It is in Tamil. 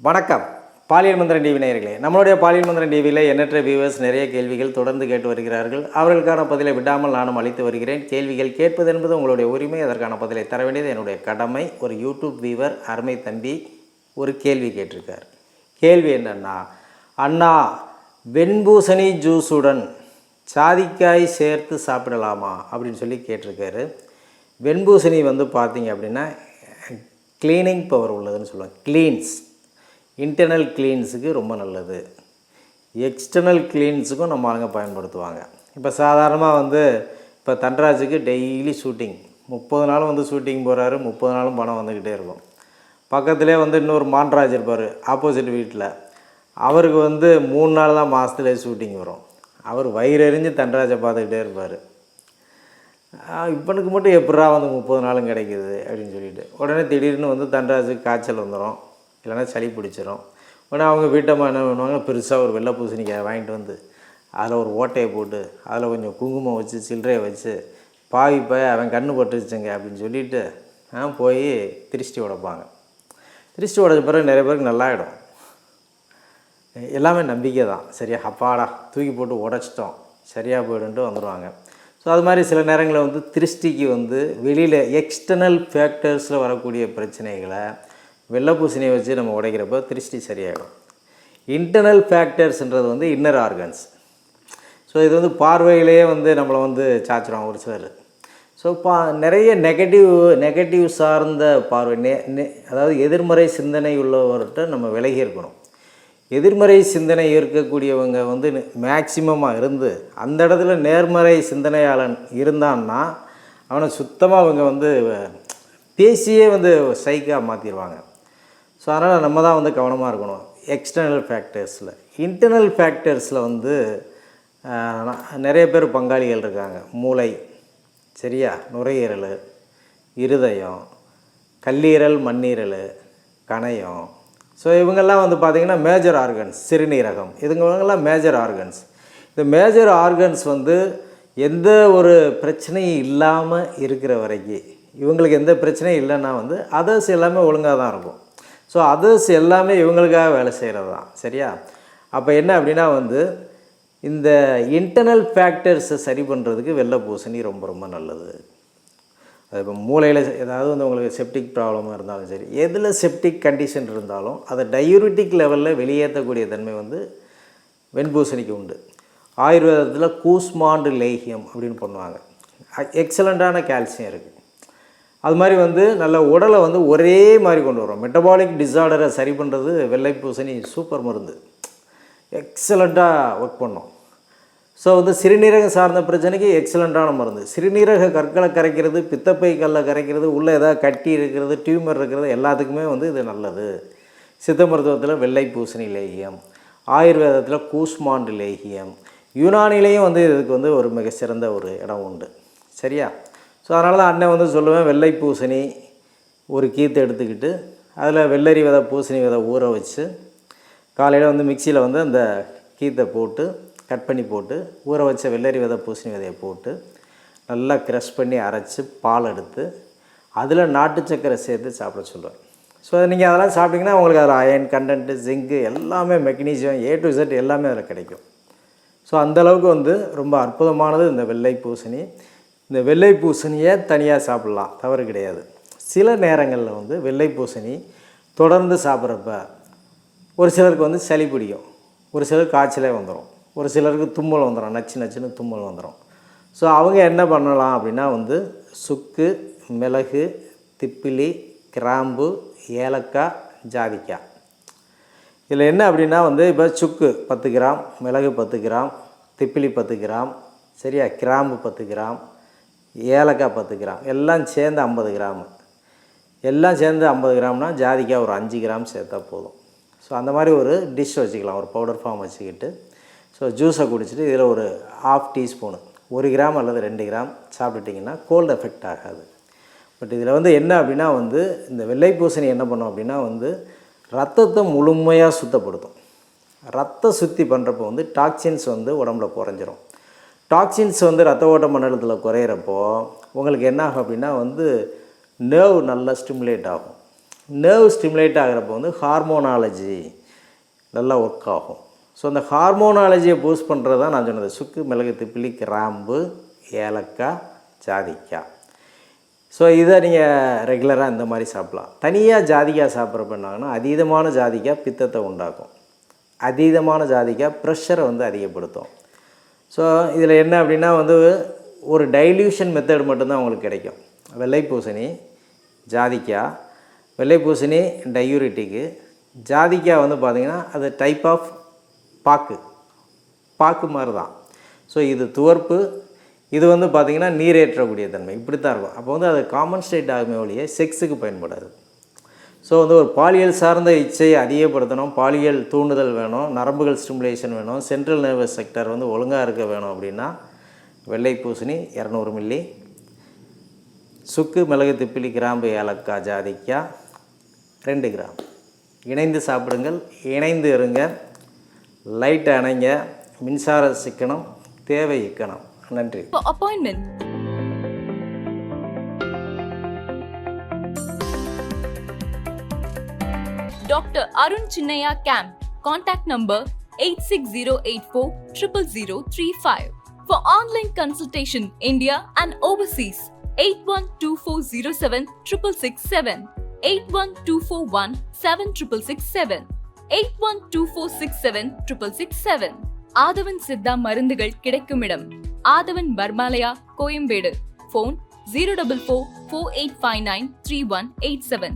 வணக்கம். பாலியல் மந்திரன் டிவி நேயர்களே நம்மளுடைய பாலியல் மந்திரன் டிவியில் எண்ணற்ற வியூவர்ஸ் நிறைய கேள்விகள் தொடர்ந்து கேட்டு வருகிறார்கள். அவர்களுக்கான பதிலை விடாமல் நானும் அளித்து வருகிறேன். கேள்விகள் கேட்பது என்பது உங்களுடைய உரிமை அதற்கான பதிலை தர வேண்டியது என்னுடைய கடமை. ஒரு யூடியூப் வியூவர் அருமை தம்பி ஒரு கேள்வி கேட்டிருக்கார். கேள்வி என்னன்னா அண்ணா வெண்பூசணி ஜூஸுடன் சாதிக்காய் சேர்த்து சாப்பிடலாமா? அப்படின்னு சொல்லி கேட்டிருக்காரு. வெண்பூசணி வந்து பார்த்தீங்க அப்படின்னா க்ளீனிங் பவர் உள்ளதுன்னு சொல்லுவாங்க. க்ளீன்ஸ் இன்டர்னல் கிளீன்ஸுக்கு ரொம்ப நல்லது. எக்ஸ்டர்னல் க்ளீன்ஸுக்கும் நம்ம ஆளுங்க பயன்படுத்துவாங்க. இப்போ சாதாரணமாக வந்து இப்போ தன்ராஜுக்கு டெய்லி ஷூட்டிங் முப்பது நாளும் வந்து ஷூட்டிங் போகிறாரு முப்பது நாளும் பணம் வந்துக்கிட்டே இருக்கும். பக்கத்துலேயே வந்து இன்னொரு மான்ராஜ் இருப்பார் ஆப்போசிட் வீட்டில் அவருக்கு வந்து மூணு நாள் தான் மாதத்துல ஷூட்டிங் வரும். அவர் வயிறு எறிஞ்சு தன்ராஜை பார்த்துக்கிட்டே இருப்பார். இவனுக்கு மட்டும் எப்படா வந்து முப்பது நாளும் கிடைக்கிது அப்படின்னு சொல்லிட்டு. உடனே திடீர்னு வந்து தன்ராஜுக்கு காய்ச்சல் வந்துடும் இல்லைன்னா சளி பிடிச்சிரும். உடனே அவங்க வீட்டம்மா என்ன பண்ணுவாங்க பெருசாக ஒரு வெள்ளை பூசணிக்காய் வாங்கிட்டு வந்து அதில் ஒரு ஓட்டையை போட்டு அதில் கொஞ்சம் குங்குமம் வச்சு சில்லறையை வச்சு பாவி போய் அவன் கண்ணு பட்டுருச்சுங்க அப்படின்னு சொல்லிட்டு ஆ, போய் திருஷ்டி உடைப்பாங்க. திருஷ்டி உடைச்ச பிறகு நிறைய பேருக்கு நல்லாயிடும். எல்லாமே நம்பிக்கை தான். சரியா அப்பாடா தூக்கி போட்டு உடச்சிட்டோம். சரியாக போயிடுன்ட்டு வந்துடுவாங்க ஸோ அது மாதிரி சில நேரங்களில் வந்து திருஷ்டிக்கு வந்து வெளியில் எக்ஸ்டர்னல் ஃபேக்டர்ஸில் வரக்கூடிய பிரச்சனைகளை வெள்ளை பூசணியை வச்சு நம்ம உடைக்கிறப்ப திருஷ்டி சரியாகும் இன்டர்னல் ஃபேக்டர்ஸ்ன்றது வந்து இன்னர் ஆர்கன்ஸ் ஸோ இது வந்து பார்வையிலேயே வந்து நம்மளை வந்து சாச்சிடுவாங்க ஒரு சிலர். ஸோ பா நிறைய நெகட்டிவ் நெகட்டிவ் சார்ந்த பார்வை நெ- அதாவது எதிர்மறை சிந்தனை உள்ளவர்கிட்ட நம்ம விலகி இருக்கணும். எதிர்மறை சிந்தனை இருக்கக்கூடியவங்க வந்து மேக்சிமமாக இருந்து அந்த இடத்துல நேர்மறை சிந்தனையாளன் இருந்தான்னா அவனை சுத்தமாக அவங்க வந்து பேசியே வந்து சைக்காக மாற்றிடுவாங்க ஸோ அதனால் நம்ம தான் வந்து கவனமாக இருக்கணும். எக்ஸ்டர்னல் ஃபேக்டர்ஸில் இன்டர்னல் ஃபேக்டர்ஸில் வந்து நிறைய பேர் பங்காளிகள் இருக்காங்க. மூளை சரியா? நுரையீரல் இருதயம் கல்லீரல் மண்ணீரல் கணையம். ஸோ இவங்கெல்லாம் வந்து பார்த்திங்கன்னா மேஜர் ஆர்கன்ஸ் சிறுநீரகம். இதுங்கெல்லாம் மேஜர் ஆர்கன்ஸ் இந்த மேஜர் ஆர்கன்ஸ் வந்து எந்த ஒரு பிரச்சனையும் இல்லாமல் இருக்கிற வரைக்கும் இவங்களுக்கு எந்த பிரச்சனையும் இல்லைன்னா வந்து அதர்ஸ் எல்லாமே ஒழுங்காக தான் இருக்கும். ஸோ அதர்ஸ் எல்லாமே இவங்களுக்காக வேலை செய்கிறது தான் சரியா? அப்போ என்ன அப்படின்னா வந்து இந்த இன்டர்னல் ஃபேக்டர்ஸை சரி பண்ணுறதுக்கு வெள்ளை பூசணி ரொம்ப ரொம்ப நல்லது. அது இப்போ மூளையில் ஏதாவது வந்து உங்களுக்கு செப்டிக் ப்ராப்ளமாக இருந்தாலும் சரி எதில் செப்டிக் கண்டிஷன் இருந்தாலும் அதை டயூரிட்டிக் லெவலில் வெளியேற்றக்கூடிய தன்மை வந்து வெண்பூசணிக்கு உண்டு. ஆயுர்வேதத்தில் கூஸ்மாண்டு லேகியம் அப்படின்னு பண்ணுவாங்க. எக்ஸலண்ட்டான கால்சியம் இருக்குது அது மாதிரி வந்து நல்ல உடலை வந்து ஒரே மாதிரி கொண்டு வரும் மெட்டபாலிக் டிஸார்டரை சரி பண்ணுறது வெள்ளை பூசணி சூப்பர் மருந்து. எக்ஸலண்ட்டாக ஒர்க் பண்ணும். ஸோ வந்து சிறுநீரகம் சார்ந்த பிரச்சனைக்கு எக்ஸலண்ட்டான மருந்து. சிறுநீரக கற்களை கரைக்கிறது பித்தப்பை கல்லை கரைக்கிறது உள்ளே ஏதாவது கட்டி இருக்கிறது டியூமர் இருக்கிறது எல்லாத்துக்குமே வந்து இது நல்லது. சித்த மருத்துவத்தில் வெள்ளை பூசணி லேகியம். ஆயுர்வேதத்தில் கூஸ்மாண்டு லேகியம். யுனானிலேயும் வந்து இதுக்கு வந்து ஒரு மிகச்சிறந்த ஒரு இடம் உண்டு. சரியா? ஸோ அதனால தான் அண்ணன் வந்து சொல்லுவேன் வெள்ளை பூசணி ஒரு கீத்தை எடுத்துக்கிட்டு அதில் வெள்ளரி விதை பூசணி விதை ஊற வச்சு காலையில் வந்து மிக்சியில் வந்து அந்த கீத்தை போட்டு கட் பண்ணி போட்டு ஊற வச்ச வெள்ளரி விதை பூசணி விதையை போட்டு நல்லா க்ரஷ் பண்ணி அரைச்சி பால் எடுத்து அதில் நாட்டு சக்கரை சேர்த்து சாப்பிட சொல்லுவேன். ஸோ நீங்கள் அதெல்லாம் சாப்பிட்டிங்கன்னா உங்களுக்கு அதில் அயன் கண்டென்ட்டு ஜிங்கு எல்லாமே மெக்னீசியம் ஏ டு இசட் எல்லாமே அதில் கிடைக்கும். ஸோ அந்தளவுக்கு வந்து ரொம்ப அற்புதமானது இந்த வெள்ளை பூசணி. இந்த வெள்ளை பூசணியை தனியாக சாப்பிட்லாம் தவறு கிடையாது. சில நேரங்களில் வந்து வெள்ளை பூசணி தொடர்ந்து சாப்பிட்றப்ப ஒரு சிலருக்கு வந்து சளி பிடிக்கும். ஒரு சிலருக்கு காய்ச்சலே வந்துடும் ஒரு சிலருக்கு தும்மல் வந்துடும் நச்சு நச்சுன்னு தும்மல் வந்துடும் ஸோ அவங்க என்ன பண்ணலாம் அப்படின்னா வந்து சுக்கு மிளகு திப்பிலி கிராம்பு ஏலக்காய் ஜாதிக்காய். இதில் என்ன அப்படின்னா வந்து இப்போ சுக்கு பத்து கிராம் மிளகு பத்து கிராம் திப்பிலி பத்து கிராம் சரியா? கிராம்பு பத்து கிராம் ஏலக்காய் பத்து கிராம். எல்லாம் சேர்ந்து ஐம்பது கிராம். எல்லாம் சேர்ந்து ஐம்பது கிராம்னா ஜாதிக்காய் ஒரு அஞ்சு கிராம் சேர்த்தா போதும். ஸோ அந்த மாதிரி ஒரு டிஷ் வச்சுக்கலாம். ஒரு பவுடர் ஃபார்ம் வச்சுக்கிட்டு. ஸோ ஜூஸை குடிச்சிட்டு இதில் ஒரு ஆஃப் டீஸ்பூனு ஒரு கிராம் அல்லது ரெண்டு கிராம் சாப்பிட்டுட்டிங்கன்னா கோல்டு எஃபெக்ட் ஆகாது. பட் இதில் வந்து என்ன அப்படின்னா வந்து இந்த வெள்ளை பூசணி என்ன பண்ணும் அப்படின்னா வந்து ரத்தத்தை முழுமையாக சுத்தப்படுத்தும். ரத்த சுத்தி பண்ணுறப்போ வந்து டாக்ஸின்ஸ் வந்து உடம்புல குறைஞ்சிரும். டாக்ஸின்ஸ் வந்து ரத்த ஓட்ட மண்டலத்தில் குறையிறப்போ உங்களுக்கு என்ன ஆகும் அப்படின்னா வந்து நர்வ் நல்லா ஸ்டிமுலேட் ஆகும். நர்வ் ஸ்டிமுலேட் ஆகிறப்போ வந்து ஹார்மோனாலஜி நல்லா ஒர்க் ஆகும். ஸோ அந்த ஹார்மோனாலஜியை பூஸ்ட் பண்ணுறது தான் நான் சொன்னது. சுக்கு மிளகு திப்பிலி கிராம்பு ஏலக்காய் ஜாதிக்காய். ஸோ இதை நீங்கள் ரெகுலராக இந்த மாதிரி சாப்பிட்லாம். தனியாக ஜாதிக்காய் சாப்பிட்றப்ப என்னாங்கன்னா அதீதமான ஜாதிக்காய் பித்தத்தை உண்டாக்கும். அதீதமான ஜாதிக்காய் ப்ரெஷரை வந்து அதிகப்படுத்தும். ஸோ இதில் என்ன அப்படின்னா வந்து ஒரு டைல்யூஷன் மெத்தட் மட்டும்தான் உங்களுக்கு கிடைக்கும். வெள்ளை பூசணி ஜாதிக்காய் வெள்ளை பூசணி டயூரிட்டிக்கு ஜாதிக்காய் வந்து பார்த்திங்கன்னா அது டைப் ஆஃப் பாக்கு. பாக்கு மாதிரி தான் ஸோ இது துவர்ப்பு. இது வந்து பார்த்திங்கன்னா நீரேற்றக்கூடிய தன்மை. இப்படி தான் இருக்கும். அப்போ வந்து அது காமன் ஸ்டேட் ஆகுமே ஒழிய செக்ஸுக்கு பயன்படாது. ஸோ வந்து ஒரு பாலியல் சார்ந்த இச்சையை அதிகப்படுத்தணும் பாலியல் தூண்டுதல் வேணும் நரம்புகள் ஸ்டிமுலேஷன் வேணும் சென்ட்ரல் நர்வஸ் செக்டர் வந்து ஒழுங்காக இருக்க வேணும் அப்படின்னா வெள்ளை பூசணி இரநூறு மில்லி சுக்கு மிளகு திப்பிலி கிராம்பு ஏலக்காய் ஜாதிக்காய் ரெண்டு கிராம். இணைந்து சாப்பிடுங்கள் இணைந்து இருங்க லைட் அணைங்க மின்சார சிக்கனம் தேவை இக்கணம். நன்றி. Appointment Dr. Arun Chinnaya Camp. Contact number 86084 00035. For online consultation, India and overseas, 812407 667, 81241 7667, 812467 667. ஆதவன் சித்தா மருந்துகள் கிடைக்கும் இடம் Aadhavan Parmalaya Koyambedu phone zero double four four eight five nine three one eight seven